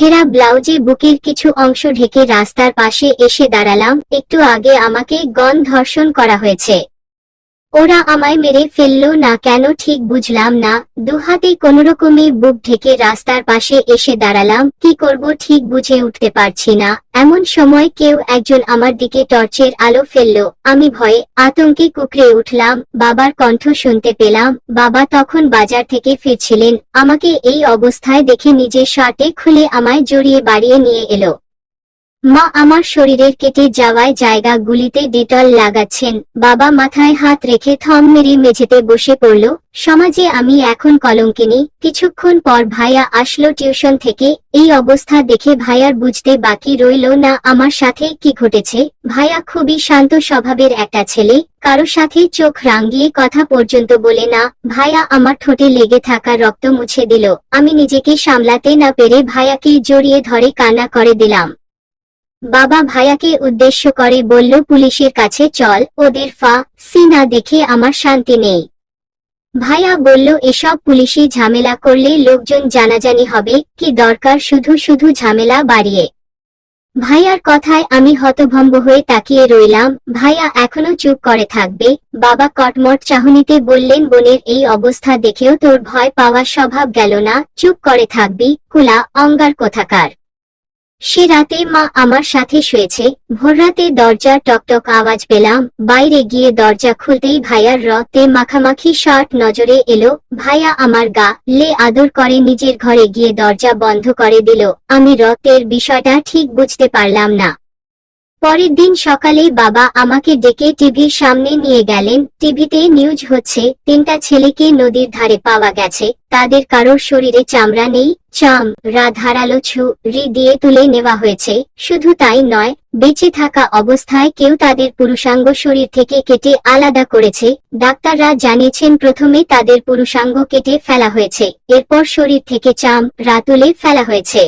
ছেঁড়া ব্লাউজে বুকের কিছু অংশ ঢেকে রাস্তার পাশে এসে দাঁড়ালাম, একটু আগে আমাকে গণ ধর্ষণ করা হয়েছে। ওরা আমায় মেরে ফেলল না কেন ঠিক বুঝলাম না। দুহাতে কোনোরকমে বুক ঢেকে রাস্তার পাশে এসে দাঁড়ালাম, কি করব ঠিক বুঝে উঠতে পারছি না। এমন সময় কেউ একজন আমার দিকে টর্চের আলো ফেলল। আমি ভয়ে আতঙ্কে কুকড়ে উঠলাম, বাবার কণ্ঠ শুনতে পেলাম। বাবা তখন বাজার থেকে ফিরছিলেন, আমাকে এই অবস্থায় দেখে নিজের শার্টে খুলে আমায় জড়িয়ে বাড়িয়ে নিয়ে এলো। মা আমার শরীরের কেটে যাওয়ায় জায়গাগুলিতে ডেটল লাগাচ্ছেন। বাবা মাথায় হাত রেখে থম মেরে মেঝেতে বসে পড়ল। সমাজে আমি এখন কলঙ্কিনী। কিছুক্ষণ পর ভাইয়া আসলো টিউশন থেকে। এই অবস্থা দেখে ভাইয়ার বুঝতে বাকি রইল না আমার সাথে কি ঘটেছে। ভাইয়া খুবই শান্ত স্বভাবের একটা ছেলে। কারও সাথে চোখ রাঙ্গিয়ে কথা পর্যন্ত বলে না। ভাইয়া আমার ঠোঁটে লেগে থাকা রক্ত মুছে দিল। আমি নিজেকে সামলাতে না পেরে ভাইয়াকে জড়িয়ে ধরে কান্না করে দিলাম। বাবা ভাইয়াকে উদ্দেশ্য করে বলল, পুলিশের কাছে চল, ওদের ফা, সিনা দেখে আমার শান্তি নেই। ভাইয়া বলল, এসব পুলিশি ঝামেলা করলে লোকজন জানাজানি হবে, কি দরকার শুধু শুধু ঝামেলা বাড়িয়ে? ভাইয়ার কথায় আমি হতভম্ব হয়ে তাকিয়ে রইলাম। ভাইয়া এখনও চুপ করে থাকবে। বাবা কটমট চাহনিতে বললেন, বোনের এই অবস্থা দেখেও তোর ভয় পাওয়ার স্বভাব গেল না। চুপ করে থাকবি। কুলা, অঙ্গার কোথাকার? সে রাতে মা আমার সাথে শুয়েছে। ভোর রাতে দরজা টকটক আওয়াজ পেলাম। বাইরে গিয়ে দরজা খুলতেই ভাইয়ার রতে মাখামাখি শার্ট নজরে এলো। ভাইয়া আমার গা লে আদর করে নিজের ঘরে গিয়ে দরজা বন্ধ করে দিল। আমি রতের বিষয়টা ঠিক বুঝতে পারলাম না। পরের দিন সকালে বাবা আমাকে ডেকে টিভির সামনে নিয়ে গেলেন। টিভিতে নিউজ হচ্ছে, তিনটা ছেলেকে নদীর ধারে পাওয়া গেছে। তাদের কারোর শরীরে চামড়া নেই, চাম, রা ছু, রি দিয়ে তুলে নেওয়া হয়েছে। শুধু তাই নয়, বেঁচে থাকা অবস্থায় কেউ তাদের পুরুষাঙ্গ শরীর থেকে কেটে আলাদা করেছে। ডাক্তাররা জানিয়েছেন, প্রথমে তাদের পুরুষাঙ্গ কেটে ফেলা হয়েছে, এরপর শরীর থেকে চাম, রা তুলে ফেলা হয়েছে।